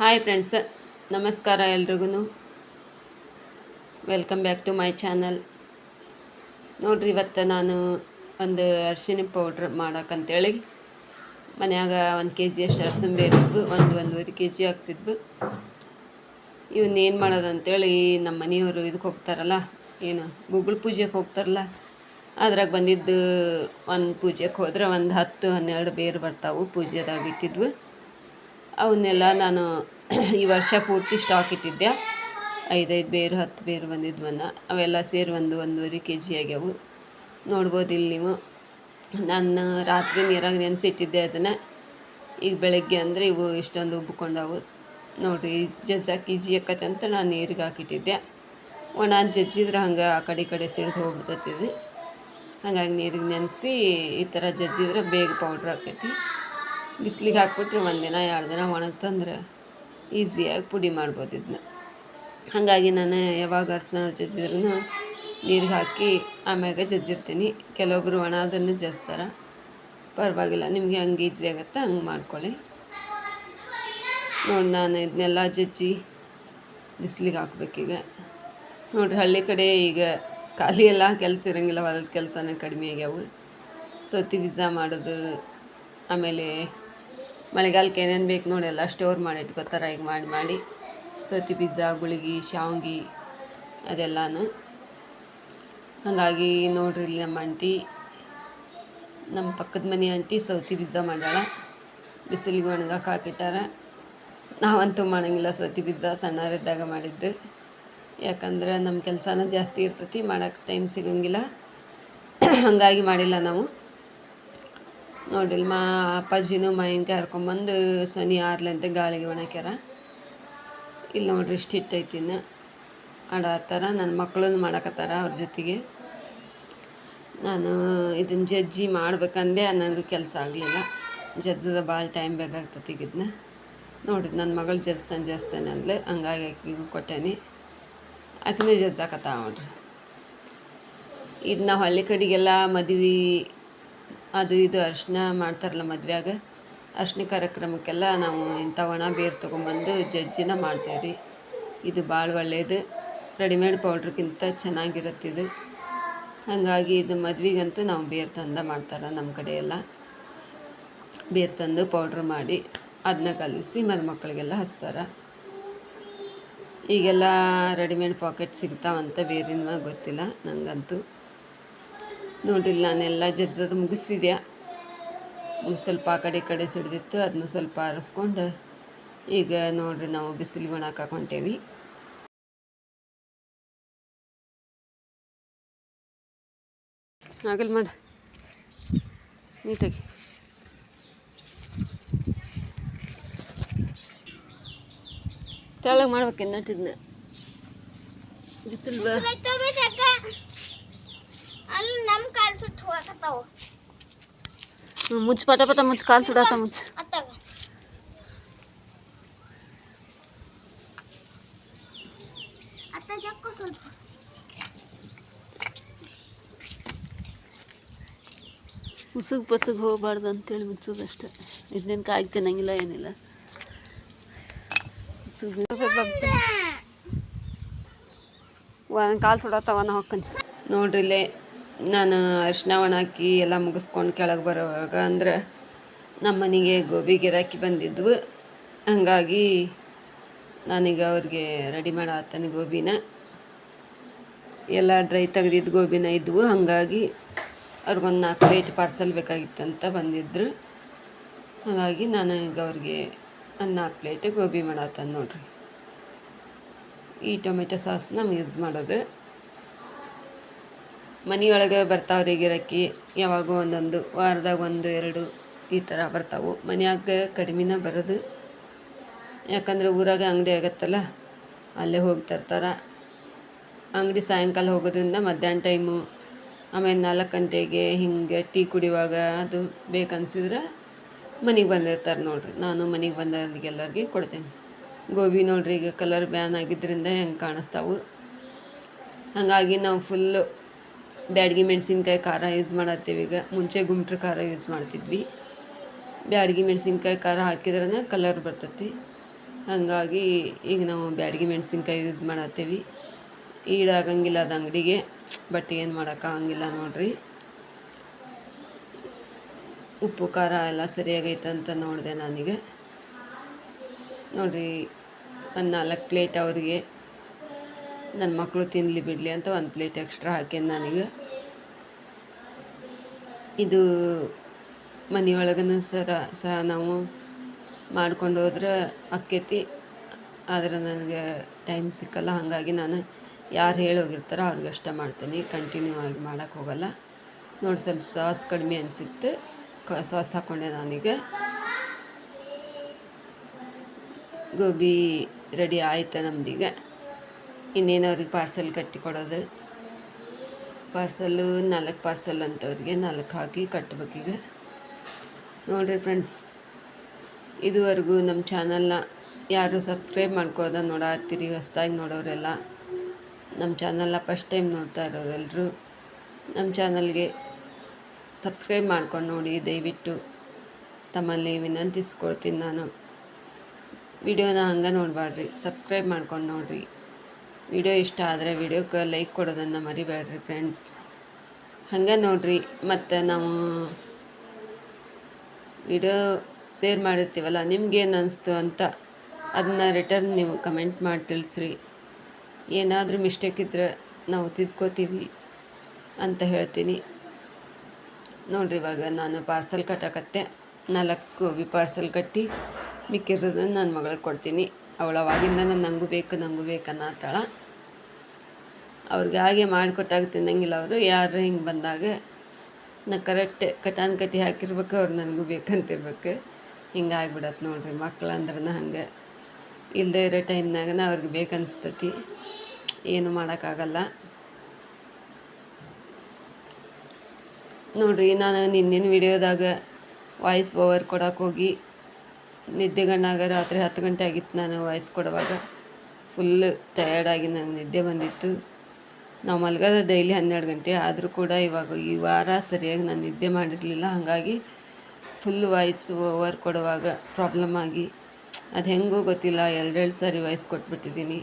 Hi friends ನಮಸ್ಕಾರ ಎಲ್ರಿಗೂ welcome back to my channel ನೋಡ್ರಿ ಇವತ್ತು ನಾನು ಒಂದು ಅರ್ಶಿನ ಪೌಡ್ರ್ ಮಾಡೋಕ್ಕಂತೇಳಿ ಮನ್ಯಾಗ ಒಂದು ಕೆ ಜಿ ಅಷ್ಟು ಅರ್ಶಿನ ಬೇರಿದ್ವು ಒಂದು ಒಂದೂವರೆ ಕೆ ಜಿ ಆಗ್ತಿದ್ವು. ಇವನ್ನೇನು ಮಾಡೋದು ಅಂತೇಳಿ ನಮ್ಮ ಮನೆಯವರು ಇದಕ್ಕೆ ಹೋಗ್ತಾರಲ್ಲ, ಏನು ಗೂಗಲ್ ಪೂಜೆಗೆ ಹೋಗ್ತಾರಲ್ಲ, ಅದ್ರಾಗ ಬಂದಿದ್ದು ಒಂದು ಪೂಜೆಗೆ ಹೋದ್ರೆ ಒಂದು ಹತ್ತು ಹನ್ನೆರಡು ಬೇರು ಬರ್ತಾವು ಪೂಜೆದಾಗ ಇಟ್ಟಿದ್ವು. ಅವನ್ನೆಲ್ಲ ನಾನು ಈ ವರ್ಷ ಪೂರ್ತಿ ಸ್ಟಾಕ್ ಇಟ್ಟಿದ್ದೆ. ಐದೈದು ಬೇರು, ಹತ್ತು ಬೇರು ಬಂದಿದ್ವನ್ನ ಅವೆಲ್ಲ ಸೇರಿ ಒಂದು ಒಂದೂವರೆ ಕೆ ಜಿ ಆಗ್ಯಾವು. ನೋಡ್ಬೋದು ಇಲ್ಲಿ ನೀವು. ನಾನು ರಾತ್ರಿ ನೀರಾಗ ನೆನೆಸಿಟ್ಟಿದ್ದೆ ಅದನ್ನು. ಈಗ ಬೆಳಗ್ಗೆ ಅಂದರೆ ಇವು ಇಷ್ಟೊಂದು ಉಬ್ಬಿಕೊಂಡವು ನೋಡಿರಿ ಜಜ್ಜಾಕಿ ಈಜಿ ಆಕತ್ತೆ ಅಂತ ನಾನು ನೀರಿಗೆ ಹಾಕಿಟ್ಟಿದ್ದೆ. ಒಣ ಜಜ್ಜಿದ್ರೆ ಹಂಗೆ ಆ ಕಡೆ ಈ ಕಡೆ ಸಿಡ್ದು ಹೋಗ್ಬಿಡ್ತೈತಿ ಇದು. ಹಾಗಾಗಿ ನೀರಿಗೆ ನೆನೆಸಿ ಈ ಥರ ಜಜ್ಜಿದ್ರೆ ಬೇಗ ಪೌಡ್ರ್ ಆಕೈತಿ ಬಿಸ್ಲಿಗೆ ಹಾಕ್ಬಿಟ್ರೆ ಒಂದು ದಿನ, ಎರಡು ದಿನ ಒಣಗ್ತಂದ್ರೆ ಈಸಿಯಾಗಿ ಪುಡಿ ಮಾಡ್ಬೋದು ಇದನ್ನ ಹಾಗಾಗಿ ನಾನು ಯಾವಾಗ ಅರ್ಶಿನ ಜಜ್ಜಿದ್ರೂ ನೀರಿಗೆ ಹಾಕಿ ಆಮ್ಯಾಗ ಜಜ್ಜಿರ್ತೀನಿ. ಕೆಲವೊಬ್ಬರು ಒಣ ಅದನ್ನು ಜಜ್ತಾರೆ ಪರವಾಗಿಲ್ಲ, ನಿಮಗೆ ಹಂಗೆ ಈಸಿ ಆಗುತ್ತೆ ಹಂಗೆ ಮಾಡ್ಕೊಳ್ಳಿ. ನೋಡಿ ನಾನು ಇದನ್ನೆಲ್ಲ ಜಜ್ಜಿ ಬಿಸಿಲಿಗೆ ಹಾಕ್ಬೇಕೀಗ. ನೋಡಿರಿ ಹಳ್ಳಿ ಕಡೆ ಈಗ ಖಾಲಿ ಎಲ್ಲ ಕೆಲಸ ಇರೋಂಗಿಲ್ಲ, ಹೊಲದ ಕೆಲಸನೇ ಕಡಿಮೆ ಆಗ್ಯಾವು. ಸೌತಿ ಬೀಜ ಮಾಡೋದು, ಆಮೇಲೆ ಮಳೆಗಾಲಕ್ಕೆ ಏನೇನು ಬೇಕು ನೋಡಿ ಎಲ್ಲ ಸ್ಟೋರ್ ಮಾಡಿ ಇಟ್ಕೋತಾರೆ. ಈಗ ಮಾಡಿ ಮಾಡಿ ಸೌತಿ ಪಿಜ್ಜಾ, ಗುಳಿಗೆ, ಶಾವ್ಗೆ ಅದೆಲ್ಲನೂ. ಹಾಗಾಗಿ ನೋಡ್ರಿ ಇಲ್ಲಿ ನಮ್ಮ ಆಂಟಿ, ನಮ್ಮ ಪಕ್ಕದ ಮನೆ ಆಂಟಿ ಸೌತಿ ಪಿಜ್ಜಾ ಮಾಡ್ಯಾಳ. ಬಿಸಿಲಿಗೆ ಒಣಗಕ್ಕೆ ಹಾಕಿಟ್ಟಾರ. ನಾವಂತೂ ಮಾಡೋಂಗಿಲ್ಲ ಸೌತಿ ಪಿಜ್ಜಾ ಸಣ್ಣರಿದ್ದಾಗ ಮಾಡಿದ್ದು. ಯಾಕಂದ್ರೆ ನಮ್ಮ ಕೆಲಸನೂ ಜಾಸ್ತಿ ಇರ್ತೈತಿ, ಮಾಡೋಕ್ಕೆ ಟೈಮ್ ಸಿಗೋಂಗಿಲ್ಲ. ಹಾಗಾಗಿ ಮಾಡಿಲ್ಲ ನಾವು. ನೋಡ್ರಿ ಮಾ ಅಪ್ಪಾಜಿನೂ ಮಾವಿನ್ಕಾಯಿ ಹರ್ಕೊಂಬಂದು ಸನಿ ಆರ್ಲಂತ ಗಾಳಿಗೆ ಒಣಕ್ಯಾರ. ಇಲ್ಲಿ ನೋಡ್ರಿ ಇಷ್ಟು ಹಿಟ್ಟೈತಿ ಇನ್ನು. ಆಡತ್ತಾರ ನನ್ನ ಮಕ್ಕಳನ್ನು ಮಾಡಕತ್ತಾರ ಅವ್ರ ಜೊತೆಗೆ. ನಾನು ಇದನ್ನು ಜಜ್ಜಿ ಮಾಡ್ಬೇಕಂದೆ ನನಗೂ ಕೆಲಸ ಆಗಲಿಲ್ಲ. ಜಜ್ಜದ ಭಾಳ ಟೈಮ್ ಬೇಕಾಗ್ತತಿ ಇದನ್ನ ನೋಡ್ರಿ ನನ್ನ ಮಗಳು ಜಜ್ತಾನೆ ಜಜ್ತಾನೆ ಅಂದ್ಲು. ಹಂಗಾಗಿ ಆಕಿಗೂ ಕೊಟ್ಟೇನಿ. ಆಕಿನೇ ಜಜ್ಜಾಕತ್ತ ನೋಡ್ರಿ. ಇದು ನಾವು ಹಳ್ಳಿ ಕಡೆಗೆಲ್ಲ ಮದ್ವೆ ಅದು ಇದು ಅರ್ಶಿನ ಮಾಡ್ತಾರಲ್ಲ ಮದುವೆಯಾಗ, ಅರ್ಶಿನ ಕಾರ್ಯಕ್ರಮಕ್ಕೆಲ್ಲ ನಾವು ಇಂಥ ಒಣ ಬೇರು ತೊಗೊಂಬಂದು ಜಜ್ಜಿನ ಮಾಡ್ತೇವೆ ರೀ. ಇದು ಭಾಳ ಒಳ್ಳೆಯದು ರೆಡಿಮೇಡ್ ಪೌಡ್ರ್ಗಿಂತ ಚೆನ್ನಾಗಿರುತ್ತೆ ಇದು. ಹಾಗಾಗಿ ಇದು ಮದ್ವೆಗಂತೂ ನಾವು ಬೇರು ತಂದು ಮಾಡ್ತಾರೆ ನಮ್ಮ ಕಡೆ ಎಲ್ಲ ಬೇರು ತಂದು ಪೌಡ್ರ್ ಮಾಡಿ ಅದನ್ನ ಕಲಿಸಿ ಮದುಮಕ್ಕಳಿಗೆಲ್ಲ ಹಚ್ತಾರೆ. ಈಗೆಲ್ಲ ರೆಡಿಮೇಡ್ ಪಾಕೆಟ್ ಸಿಗ್ತಾವಂತ ಬೇರಿನ ಗೊತ್ತಿಲ್ಲ ನನಗಂತೂ ನೋಡಿಲ್ಲ, ನಾನೆಲ್ಲ ಜಜ್ಜದು ಮುಗಿಸಿದ್ಯಾ ಸ್ವಲ್ಪ ಆ ಕಡೆ ಈ ಕಡೆ ಸಿಡ್ದಿತ್ತು ಅದನ್ನು ಸ್ವಲ್ಪ ಆರಿಸ್ಕೊಂಡು ಈಗ ನೋಡ್ರಿ ನಾವು ಬಿಸಿಲಿಗೆ ಒಣಕ್ಕೆ ಹಾಕೊಂಟೇವಿ. ಆಗಲ್ ಮಾಡ. ನೀಟಾಗಿ. ಮಾಡ್ಬೇಕು ಇನ್ನಟ್ಟಿದ್ನ ಬಿಸಿಲು ಬ ಅಲ್ಲಿ ನಮ್ಮ ಕಾಲ್ ಸುಟ್ಟು ಹೋಗಕತ್ತಾವ ಮುಚ್ಚು ಪಟ ಪಟ ಮುಚ್ಚು ಕಾಲು ಸುಡಾತ ಮುಚ್ಚ. ಅತ್ತ ಜಕ್ಕು ಸ್ವಲ್ಪ ಮುಸುಗ್ ಪಸುಗ್ ಹೋಗಬಾರ್ದು ಅಂತೇಳಿ ಮುಚ್ಚೋದು ಅಷ್ಟೇ. ಇದನ್ನೇನು ಕಾಯಿ ತಿನ್ನಂಗಿಲ್ಲ ಏನಿಲ್ಲ. ಮುಸುಗು ಒಂದು ಕಾಲು ಸುಡತ್ತವ ನಾ ಹೊಕ್ಕನಿ ನೋಡ್ರಿ ಇಲ್ಲೇ ನಾನು ಅರಿಶಿನ ಒಣ ಹಾಕಿ ಎಲ್ಲ ಮುಗಿಸ್ಕೊಂಡು ಕೆಳಗೆ ಬರೋವಾಗ ಅಂದ್ರೆ ನಮ್ಮ ಮನೆಗೆ ಗೋಬಿ ಗಿರಾಕಿ ಬಂದಿದ್ವು. ಹಾಗಾಗಿ ನಾನೀಗ ಅವ್ರಿಗೆ ರೆಡಿ ಮಾಡತ್ತೇನೆ ಗೋಬಿನ. ಎಲ್ಲ ಡ್ರೈ ತೆಗ್ದಿದ್ದು ಗೋಬಿನ ಇದ್ವು. ಹಾಗಾಗಿ ಅವ್ರಿಗೊಂದು ನಾಲ್ಕು ಪ್ಲೇಟ್ ಪಾರ್ಸಲ್ ಬೇಕಾಗಿತ್ತಂತ ಬಂದಿದ್ದರು ಹಾಗಾಗಿ ನಾನು ಈಗ ಅವ್ರಿಗೆ ಒಂದು ನಾಲ್ಕು ಪ್ಲೇಟ್ ಗೋಬಿ ಮಾಡತ್ತೇನೆ ನೋಡ್ರಿ. ಈ ಟೊಮೆಟೊ ಸಾಸ್ ನಮ್ಗೆ ಯೂಸ್ ಮಾಡೋದು. ಮನೆಯೊಳಗೆ ಬರ್ತಾವ್ರಿ ಗಿರಾಕಿ. ಯಾವಾಗೋ ಒಂದೊಂದು ವಾರದಾಗ ಒಂದು, ಎರಡು ಈ ಥರ ಬರ್ತಾವೆ. ಮನ್ಯಾಗ ಕಡಿಮೆನ ಬರೋದು. ಯಾಕಂದ್ರೆ ಊರಾಗ ಅಂಗಡಿ ಆಗತ್ತಲ್ಲ, ಅಲ್ಲೇ ಹೋಗಿ ತರ್ತಾರೆ. ಅಂಗಡಿ ಸಾಯಂಕಾಲ ಹೋಗೋದ್ರಿಂದ ಮಧ್ಯಾಹ್ನ ಟೈಮು, ಆಮೇಲೆ ನಾಲ್ಕು ಗಂಟೆಗೆ ಹಿಂಗೆ ಟೀ ಕುಡಿಯುವಾಗ ಅದು ಬೇಕನ್ಸಿದ್ರೆ ಮನೆಗೆ ಬಂದಿರ್ತಾರೆ ನೋಡ್ರಿ. ನಾನು ಮನೆಗೆ ಬಂದವ್ರಿಗೆಲ್ಲರಿಗೆ ಕೊಡ್ತೇನೆ. ಗೋಬಿ ನೋಡ್ರಿ, ಈಗ ಕಲರ್ ಬ್ಯಾನ್ ಆಗಿದ್ದರಿಂದ ಹೆಂಗೆ ಕಾಣಿಸ್ತಾವು. ಹಾಗಾಗಿ ನಾವು ಫುಲ್ಲು ಬ್ಯಾಡಗಿ ಮೆಣಸಿನ್ಕಾಯಿ ಖಾರ ಯೂಸ್ ಮಾಡತ್ತೀವಿ ಈಗ. ಮುಂಚೆ ಗುಂಟ್ರ ಖಾರ ಯೂಸ್ ಮಾಡ್ತಿದ್ವಿ. ಬ್ಯಾಡಗಿ ಮೆಣಸಿನ್ಕಾಯಿ ಖಾರ ಹಾಕಿದ್ರೇ ಕಲರ್ ಬರ್ತೈತಿ. ಹಾಗಾಗಿ ಈಗ ನಾವು ಬ್ಯಾಡಗಿ ಮೆಣಸಿನ್ಕಾಯಿ ಯೂಸ್ ಮಾಡತ್ತೀವಿ. ಈಡಾಗಂಗಿಲ್ಲ ಅದು ಅಂಗಡಿಗೆ, ಬಟ್ ಏನು ಮಾಡೋಕ್ಕಾಗಂಗಿಲ್ಲ ನೋಡ್ರಿ. ಉಪ್ಪು, ಖಾರ ಎಲ್ಲ ಸರಿಯಾಗೈತಂತ ನೋಡಿದೆ ನನಗೆ. ನೋಡಿರಿ, ಒಂದು ನಾಲ್ಕು ಪ್ಲೇಟ್ ಅವರಿಗೆ. ನನ್ನ ಮಕ್ಕಳು ತಿನ್ನಲಿ ಬಿಡಲಿ ಅಂತ ಒಂದು ಪ್ಲೇಟ್ ಎಕ್ಸ್ಟ್ರಾ ಹಾಕ್ಯನ್ ನನಗೆ. ಇದು ಮನೆಯೊಳಗೂ ಸರ, ಸಹ ನಾವು ಮಾಡ್ಕೊಂಡು ಹೋದ್ರೆ ಆಕ್ಕೈತಿ ಆದ್ರೆ ನನಗೆ ಟೈಮ್ ಸಿಕ್ಕಲ್ಲ, ಹಾಗಾಗಿ ನಾನು ಯಾರು ಹೇಳೋಗಿರ್ತಾರೋ ಅವ್ರಿಗೆ ಅಷ್ಟೇ ಮಾಡ್ತೀನಿ. ಕಂಟಿನ್ಯೂ ಆಗಿ ಮಾಡೋಕ್ಕೆ ಹೋಗಲ್ಲ. ನೋಡಿ, ಸ್ವಲ್ಪ ಸಾಸ್ ಕಡಿಮೆ ಅನಿಸಿತ್ತು. ಕ, ಸಾಸ್ ಹಾಕ್ಕೊಂಡೆ ನಾನೀಗ. ಗೋಬಿ ರೆಡಿ ಆಯ್ತು ನಮ್ದೀಗ. ಇನ್ನೇನು ಅವ್ರಿಗೆ ಪಾರ್ಸೆಲ್ ಕಟ್ಟಿ ಕೊಡೋದು? ಪಾರ್ಸಲ್ಲು, ನಾಲ್ಕು ಪಾರ್ಸಲ್ ಅಂಥವ್ರಿಗೆ ನಾಲ್ಕು ಹಾಕಿ ಕಟ್ಬೇಕೀಗ ನೋಡಿರಿ ಫ್ರೆಂಡ್ಸ್ ಇದುವರೆಗೂ ನಮ್ಮ ಚಾನಲ್ನ ಯಾರು ಸಬ್ಸ್ಕ್ರೈಬ್ ಮಾಡ್ಕೊಳ್ಳೋದ ನೋಡತ್ತೀರಿ, ಹೊಸ್ದಾಗಿ ನೋಡೋರೆಲ್ಲ. ನಮ್ಮ ಚಾನಲ್ನ ಫಸ್ಟ್ ಟೈಮ್ ನೋಡ್ತಾ ಇರೋರೆಲ್ಲರೂ ನಮ್ಮ ಚಾನಲ್ಗೆ ಸಬ್ಸ್ಕ್ರೈಬ್ ಮಾಡ್ಕೊಂಡು ನೋಡಿ, ದಯವಿಟ್ಟು ತಮ್ಮಲ್ಲಿ ವಿನಂತಿಸ್ಕೊಳ್ತೀನಿ ನಾನು. ವಿಡಿಯೋನ ಹಂಗೆ ನೋಡಬಾರ್ರಿ ಸಬ್ಸ್ಕ್ರೈಬ್ ಮಾಡ್ಕೊಂಡು ನೋಡಿರಿ. ವಿಡಿಯೋ ಇಷ್ಟ ಆದರೆ ವಿಡಿಯೋಕ್ಕೆ ಲೈಕ್ ಕೊಡೋದನ್ನು ಮರಿಬೇಡ್ರಿ ಫ್ರೆಂಡ್ಸ್. ಹಂಗೆ ನೋಡಿರಿ, ಮತ್ತು ನಾವು ವಿಡಿಯೋ ಶೇರ್ ಮಾಡಿರ್ತೀವಲ್ಲ, ನಿಮ್ಗೇನು ಅನಿಸ್ತು ಅಂತ ಅದನ್ನ ರಿಟರ್ನ್ ನೀವು ಕಮೆಂಟ್ ಮಾಡಿ ತಿಳಿಸ್ರಿ. ಏನಾದರೂ ಮಿಸ್ಟೇಕ್ ಇದ್ದರೆ ನಾವು ತಿದ್ಕೋತೀವಿ ಅಂತ ಹೇಳ್ತೀನಿ. ನೋಡಿರಿ ಇವಾಗ ನಾನು ಪಾರ್ಸಲ್ ಕಟ್ಟಕತ್ತೆ. ನಾಲ್ಕು ಗೋಬಿ ಪಾರ್ಸಲ್ ಕಟ್ಟಿ ಮಿಕ್ಕಿರೋದನ್ನು ನನ್ನ ಮಗಳಿಗೆ ಕೊಡ್ತೀನಿ. ಅವಳು ಅವಾಗಿಂದ ನನಗೂ ಬೇಕು ನನಗೂ ಬೇಕು ಅನ್ನತ್ತಾಳ ಅವ್ರಿಗೆ ಹಾಗೆ ಮಾಡಿಕೊಟ್ಟಾಗ ತಿನ್ನಂಗಿಲ್ಲ ಅವರು. ಯಾರು ಹಿಂಗೆ ಬಂದಾಗ ನಾ ಕರೆಕ್ಟ್ ಕಟಾನ್ ಕಟ್ಟಿ ಹಾಕಿರ್ಬೇಕು, ಅವ್ರು ನನಗೂ ಬೇಕಂತಿರ್ಬೇಕು ಹಿಂಗೆ ಆಗ್ಬಿಡತ್ತೆ ನೋಡ್ರಿ ಮಕ್ಳು ಅಂದ್ರೆ ಹಂಗೆ. ಇಲ್ಲದೇ ಇರೋ ಟೈಮ್ನಾಗನ ಅವ್ರಿಗೆ ಬೇಕನ್ನಿಸ್ತತಿ ಏನು ಮಾಡೋಕ್ಕಾಗಲ್ಲ. ನೋಡ್ರಿ ನಾನು ನಿನ್ನಿನ ವಿಡಿಯೋದಾಗ ವಾಯ್ಸ್ ಓವರ್ ಕೊಡೋಕೆ ಹೋಗಿ ನಿದ್ದೆಗಣ್ಣಾಗ ರಾತ್ರಿ ಹತ್ತು ಗಂಟೆ ಆಗಿತ್ತು ನಾನು ವಾಯ್ಸ್ ಕೊಡುವಾಗ. ಫುಲ್ ಟಯರ್ಡಾಗಿ ನನಗೆ ನಿದ್ದೆ ಬಂದಿತ್ತು. ನಾವು ಮಲಗದ ಡೈಲಿ ಹನ್ನೆರಡು ಗಂಟೆ. ಆದರೂ ಕೂಡ ಇವಾಗ ಈ ವಾರ ಸರಿಯಾಗಿ ನಾನು ನಿದ್ದೆ ಮಾಡಿರಲಿಲ್ಲ. ಹಾಗಾಗಿ ಫುಲ್ ವಾಯ್ಸ್ ಓವರ್ ಕೊಡುವಾಗ ಪ್ರಾಬ್ಲಮ್ ಆಗಿ. ಅದು ಹೆಂಗೂ ಗೊತ್ತಿಲ್ಲ. ಎರಡೆರಡು ಸಾರಿ ವಾಯ್ಸ್ ಕೊಟ್ಬಿಟ್ಟಿದ್ದೀನಿ.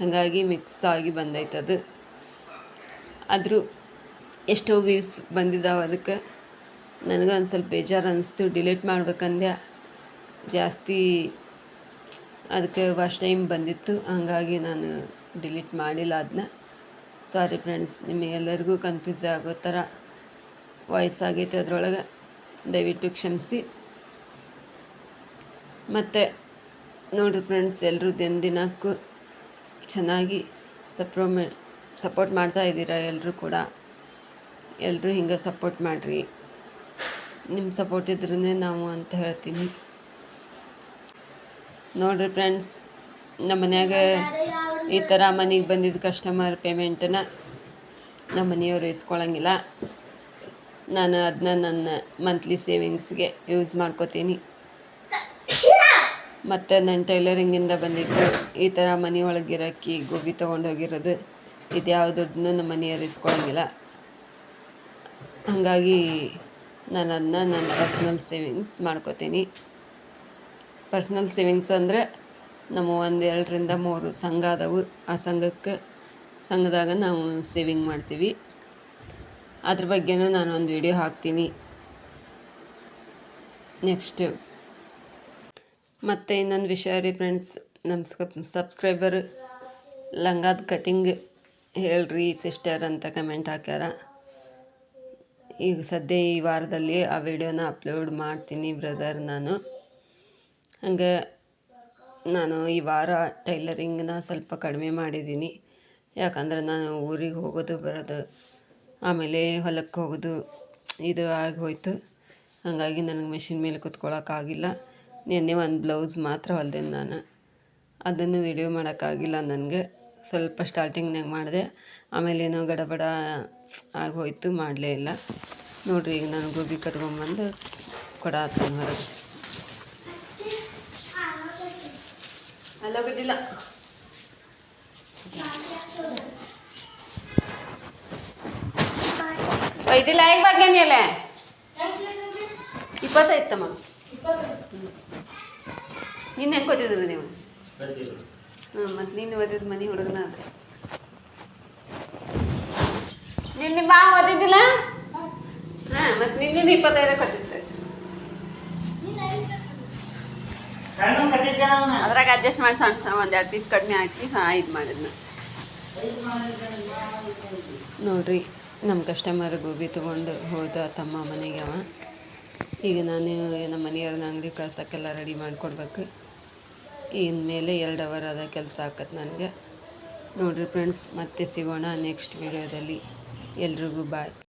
ಹಾಗಾಗಿ ಮಿಕ್ಸ್ ಆಗಿ ಬಂದೈತದು ಆದರೂ ಎಷ್ಟೋ ವ್ಯೂಸ್ ಬಂದಿದ್ದಾವೆ ಅದಕ್ಕೆ. ನನಗೆ ಸ್ವಲ್ಪ ಬೇಜಾರು ಅನ್ನಿಸ್ತು ಡಿಲೀಟ್ ಮಾಡ್ಬೇಕಂದ್ಯ. ಜಾಸ್ತಿ ಅದಕ್ಕೆ ವಾಶ್ ಟೈಮ್ ಬಂದಿತ್ತು. ಹಾಗಾಗಿ ನಾನು ಡಿಲೀಟ್ ಮಾಡಿಲ್ಲ ಅದನ್ನ ಸಾರಿ ಫ್ರೆಂಡ್ಸ್ ನಿಮಗೆಲ್ಲರಿಗೂ ಕನ್ಫ್ಯೂಸ್ ಆಗೋ ಥರ ವಾಯ್ಸ್ ಆಗೈತೆ ಅದರೊಳಗೆ. ದಯವಿಟ್ಟು ಕ್ಷಮಿಸಿ. ಮತ್ತು ನೋಡಿರಿ ಫ್ರೆಂಡ್ಸ್ ಎಲ್ಲರೂ ದಿನ ದಿನಕ್ಕೂ ಚೆನ್ನಾಗಿ ಸಪ್ರೋಮೆ ಸಪೋರ್ಟ್ ಮಾಡ್ತಾ ಇದ್ದೀರಾ ಎಲ್ಲರೂ ಕೂಡ? ಎಲ್ಲರೂ ಹಿಂಗೆ ಸಪೋರ್ಟ್ ಮಾಡಿರಿ. ನಿಮ್ಮ ಸಪೋರ್ಟ್ ಇದ್ರೇ ನಾವು ಅಂತ ಹೇಳ್ತೀನಿ. ನೋಡಿರಿ ಫ್ರೆಂಡ್ಸ್ ನಮ್ಮ ಮನ್ಯಾಗ ಈ ಥರ ಮನೆಗೆ ಬಂದಿದ್ದ ಕಸ್ಟಮರ್ ಪೇಮೆಂಟನ್ನ ನಮ್ಮ ಮನೆಯವರು ಇಸ್ಕೊಳಂಗಿಲ್ಲ. ನಾನು ಅದನ್ನ ನನ್ನ ಮಂತ್ಲಿ ಸೇವಿಂಗ್ಸ್ಗೆ ಯೂಸ್ ಮಾಡ್ಕೋತೀನಿ. ಮತ್ತು ನನ್ನ ಟೈಲರಿಂಗಿಂದ ಬಂದಿದ್ದು ಈ ಥರ ಗಿರಾಕಿ ಗೋಬಿ ತೊಗೊಂಡೋಗಿರೋದು ಇದು ಯಾವ ದುಡ್ಡನ್ನು ನಮ್ಮ ಮನೆಯವ್ರು ಇಸ್ಕೊಳಂಗಿಲ್ಲ. ಹಾಗಾಗಿ ನಾನು ಅದನ್ನ ನನ್ನ ಪರ್ಸ್ನಲ್ ಸೇವಿಂಗ್ಸ್ ಮಾಡ್ಕೋತೀನಿ. ಪರ್ಸ್ನಲ್ ಸೇವಿಂಗ್ಸ್ ಅಂದರೆ ನಮ್ಮ ಒಂದು ಎರಡರಿಂದ ಮೂರು ಸಂಘ ಅದಾವು ಆ ಸಂಘಕ್ಕೆ, ಸಂಘದಾಗ ನಾವು ಸೇವಿಂಗ್ ಮಾಡ್ತೀವಿ. ಅದ್ರ ಬಗ್ಗೆನೂ ನಾನು ಒಂದು ವಿಡಿಯೋ ಹಾಕ್ತೀನಿ. ನೆಕ್ಸ್ಟ್ ಮತ್ತು ಇನ್ನೊಂದು ವಿಷಯ ರೀ ಫ್ರೆಂಡ್ಸ್ ನಮ್ಮ ಸಬ್ಸ್ಕ್ರೈಬರ್ ಲಂಗಾದ ಕಟಿಂಗ್ ಹೇಳ್ರಿ ಸಿಸ್ಟರ್ ಅಂತ ಕಮೆಂಟ್ ಹಾಕ್ಯಾರ. ಈಗ ಸದ್ಯ ಈ ವಾರದಲ್ಲಿ ಆ ವಿಡಿಯೋನ ಅಪ್ಲೋಡ್ ಮಾಡ್ತೀನಿ ಬ್ರದರ್ ನಾನು. ಹಂಗೆ ನಾನು ಈ ವಾರ ಟೈಲರಿಂಗ್ನ ಸ್ವಲ್ಪ ಕಡಿಮೆ ಮಾಡಿದ್ದೀನಿ. ಯಾಕಂದ್ರೆ ನಾನು ಊರಿಗೆ ಹೋಗೋದು, ಬರೋದು, ಆಮೇಲೆ ಹೊಲಕ್ಕೆ ಹೋಗೋದು ಇದು ಆಗಿ ಹೋಯಿತು ಹಾಗಾಗಿ ನನಗೆ ಮೆಷಿನ್ ಮೇಲೆ ಕುತ್ಕೊಳ್ಳೋಕ್ಕಾಗಿಲ್ಲ ನಿನ್ನೆ ಒಂದು ಬ್ಲೌಸ್ ಮಾತ್ರ ಹೊಲ್ದೇನೆ ನಾನು. ಅದನ್ನು ವಿಡಿಯೋ ಮಾಡೋಕ್ಕಾಗಿಲ್ಲ ನನಗೆ. ಸ್ವಲ್ಪ ಸ್ಟಾರ್ಟಿಂಗ್ನಾಗ ಮಾಡಿದೆ. ಆಮೇಲೆ ಏನೋ ಗಡಬಡ ಆಗೋಯ್ತು, ಮಾಡಲೇ ಇಲ್ಲ. ನೋಡಿರಿ ಈಗ ನಾನು ಗೋಬಿ ಕರ್ಕೊಂಬಂದು ಕೊಡಾತೀನಿ ಹೊರಗೆ. ಅಲ್ಲ ಬಿಟ್ಟಿಲ್ಲ ಒಯ್ದಿಲ್ಲ ಹೇಗೆ ಬಾಗ್ಯಾನಿಯಲ್ಲ ಇಪ್ಪತ್ತೈತಮ್ಮ ನಿನ್ನ ಹೆಂಗೆ ಕೊಟ್ಟಿದ್ರು ನೀವು? ಹ್ಞೂ ಮತ್ತು ನೀನು ಓದಿದ ಮನೆ ಹುಡುಗನ ಅದ ನಿನ್ನ ನಿಮ್ಮ ಓದಿದ್ದಿಲ್ಲ? ಹಾಂ, ಮತ್ತು ನಿನ್ನ ಇಪ್ಪತ್ತೈದು ಕೊಟ್ಟಿತ್ತು ಅದ್ರಾಗ ಅಡ್ಜಸ್ಟ್ ಮಾಡಿ ಸಣ್ಣ ಸಣ್ಣ ಒಂದು ಎರಡು ಪೀಸ್ ಕಡಿಮೆ ಹಾಕಿ ಹಾಂ ಇದು ಮಾಡಿದ್ನ. ನೋಡ್ರಿ ನಮ್ಮ ಕಸ್ಟಮರ್ ಗೋಬಿ ತೊಗೊಂಡು ಹೋದ ತಮ್ಮ ಮನೆಗೆ ಅವ. ಈಗ ನಾನು ನಮ್ಮ ಮನೆಯವ್ರನ್ನ ಅಂಗಡಿ ಕಳ್ಸೋಕ್ಕೆಲ್ಲ ರೆಡಿ ಮಾಡಿಕೊಡ್ಬೇಕು. ಇನ್ಮೇಲೆ ಎರಡು ಅವರ್ ಅದ ಕೆಲಸ ಆಕತ್ ನನಗೆ. ನೋಡಿರಿ ಫ್ರೆಂಡ್ಸ್ ಮತ್ತೆ ಸಿಗೋಣ ನೆಕ್ಸ್ಟ್ ವಿಡಿಯೋದಲ್ಲಿ ಎಲ್ರಿಗೂ ಬಾಯ್